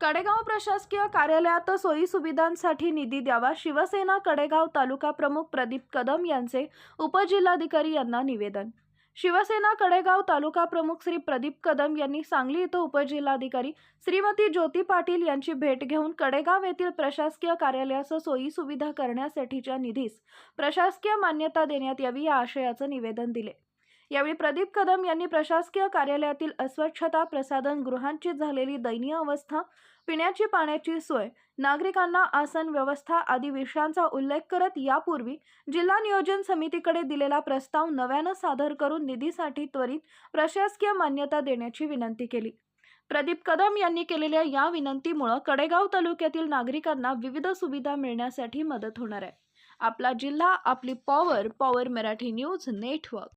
कडेगाव प्रशासकीय कार्यालयात सोयी सुविधांसाठी निधी द्यावा शिवसेना कडेगाव तालुका प्रमुख प्रदीप कदम यांचे उपजिल्हाधिकारी यांना निवेदन. शिवसेना कडेगाव तालुका प्रमुख श्री प्रदीप कदम यांनी सांगली इथं उपजिल्हाधिकारी श्रीमती ज्योती पाटील यांची भेट घेऊन कडेगाव येथील प्रशासकीय कार्यालयास सोयी सुविधा करण्यासाठीच्या निधीस प्रशासकीय मान्यता देण्यात यावी या आशयाचं निवेदन दिले. यावेळी प्रदीप कदम यांनी प्रशासकीय कार्यालयातील अस्वच्छता प्रसाधन गृहांची झालेली दयनीय अवस्था पिण्याची पाण्याची सोय नागरिकांना आसन व्यवस्था आदी विषयांचा उल्लेख करत यापूर्वी जिल्हा नियोजन समितीकडे दिलेला प्रस्ताव नव्यानं सादर करून निधीसाठी त्वरित प्रशासकीय मान्यता देण्याची विनंती केली. प्रदीप कदम यांनी केलेल्या या विनंतीमुळं कडेगाव तालुक्यातील नागरिकांना विविध सुविधा मिळण्यासाठी मदत होणार आहे. आपला जिल्हा आपली power power Marathi news network.